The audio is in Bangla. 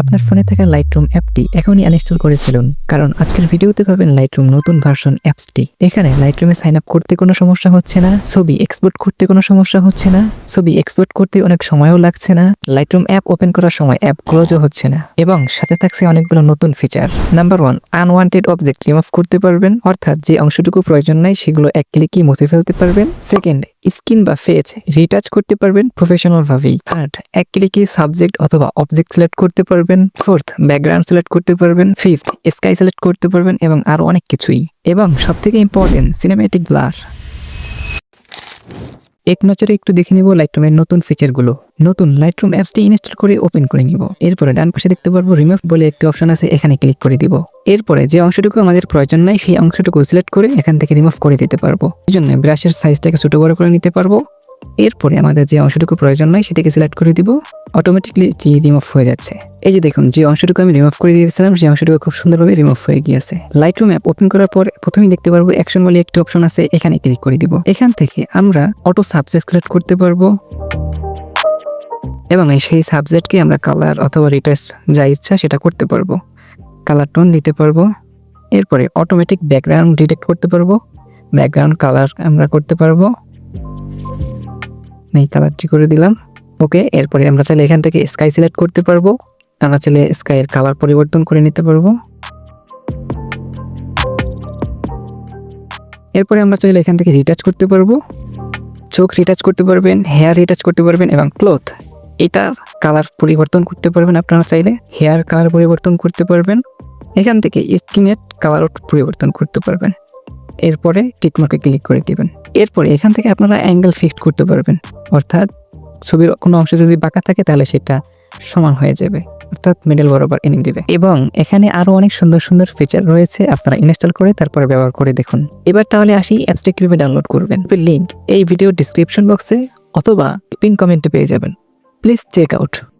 আপনার ফোনে থাকা লাইটরুম অ্যাপটি এখনই আনইনস্টল করে ফেলুন, কারণ আজকের ভিডিওতে পাবেন লাইটরুম নতুন ভার্সন অ্যাপসটি এখানে লাইটরুমে সাইন আপ করতে কোনো সমস্যা হচ্ছে না, ছবি এক্সপোর্ট করতে কোনো সমস্যা হচ্ছে না, ছবি এক্সপোর্ট করতে অনেক সময়ও লাগছে না লাইটরুম অ্যাপ ওপেন করার সময় অ্যাপ ক্লোজও হচ্ছে না, এবং সাথে থাকছে অনেকগুলো নতুন feature number one unwanted object remove করতে পারবেন, অর্থাৎ যে অংশটুকু প্রয়োজন নাই সেগুলো এক ক্লিকই মুছে ফেলতে পারবেন। সেকেন্ড স্কিন বা ফেজ রিটাচ করতে পারবেন প্রফেশনাল ভাবেই। থার্ড এক ক্লিকে সাবজেক্ট অথবা অবজেক্ট সিলেক্ট করতে পারবেন। ফোর্থ ব্যাকগ্রাউন্ড সিলেক্ট করতে পারবেন। ফিফথ স্কাই সিলেক্ট করতে পারবেন এবং আরও অনেক কিছুই। এবং সব থেকে ইম্পর্টেন্ট সিনেমেটিক ব্লার এক নজরে একটু দেখে নিব লাইটরুমের নতুন ফিচারগুলো নতুন লাইটরুম অ্যাপসটি ইনস্টল করে ওপেন করে নিব। এরপরে ডান পাশে দেখতে পারব রিমুভ বলে একটি অপশন আছে, এখানে ক্লিক করে দিব। এরপরে যে অংশটুকু আমাদের প্রয়োজন নাই, সেই অংশটুকু সিলেক্ট করে এখান থেকে রিমুভ করে দিতে পারব। এই জন্য ব্রাশের সাইজটাকে ছোট বড় করে নিতে পারব। এরপরে আমাদের যে অংশটুকু প্রয়োজন নয় সেটাকে সিলেক্ট করে দিব। অটোমেটিকলি এটি রিমুভ হয়ে যাচ্ছে। এই যে দেখুন, যে অংশটুকু আমি রিমুভ করে দিয়েছিলাম, সেই অংশটুকু খুব সুন্দরভাবে রিমুভ হয়ে গিয়েছে। লাইটরুম অ্যাপ ওপেন করার পর প্রথমেই দেখতে পারব অ্যাকশন বলে একটি অপশন আছে, এখানে ক্লিক করে দিব। এখান থেকে আমরা অটো সাবজেক্ট সিলেক্ট করতে পারব। এবং সেই সাবজেক্টকে আমরা কালার অথবা রিটাচ যা ইচ্ছা সেটা করতে পারব। কালার টোন দিতে পারব। এরপরে অটোমেটিক ব্যাকগ্রাউন্ড ডিটেক্ট করতে পারব। ব্যাকগ্রাউন্ড কালার আমরা করতে পারব। এই কালারটি করে দিলাম। ওকে, এরপরে আমরা চাইলে এখান থেকে স্কাই সিলেক্ট করতে পারব। আমরা চাইলে স্কাইয়ের কালার পরিবর্তন করে নিতে পারব। এরপরে আমরা চাইলে এখান থেকে রিটাচ করতে পারব। চোখ রিটাচ করতে পারবেন হেয়ার রিটাচ করতে পারবেন এবং ক্লোথ এটা কালার পরিবর্তন করতে পারবেন আপনারা চাইলে। হেয়ার কালার পরিবর্তন করতে পারবেন। এখান থেকে স্কিনের কালার পরিবর্তন করতে পারবেন। এরপরে টিকমার্কে ক্লিক করে দিবেন। এরপরে এখান থেকে আপনারা অ্যাঙ্গেল ফিক্সড করতে পারবেন। অর্থাৎ ছবির কোনো অংশ যদি বাঁকা থাকে, তাহলে সেটা সমান হয়ে যাবে। অর্থাৎ মিডল বরাবর এনে দিবে। এবং এখানে আরও অনেক সুন্দর সুন্দর ফিচার রয়েছে। আপনারা ইনস্টল করে তারপরে ব্যবহার করে দেখুন। এবার তাহলে আসি অ্যাপসটা কীভাবে ডাউনলোড করবেন। লিঙ্ক এই ভিডিও ডিসক্রিপশন বক্সে অথবা পিন কমেন্টে পেয়ে যাবেন। Please check out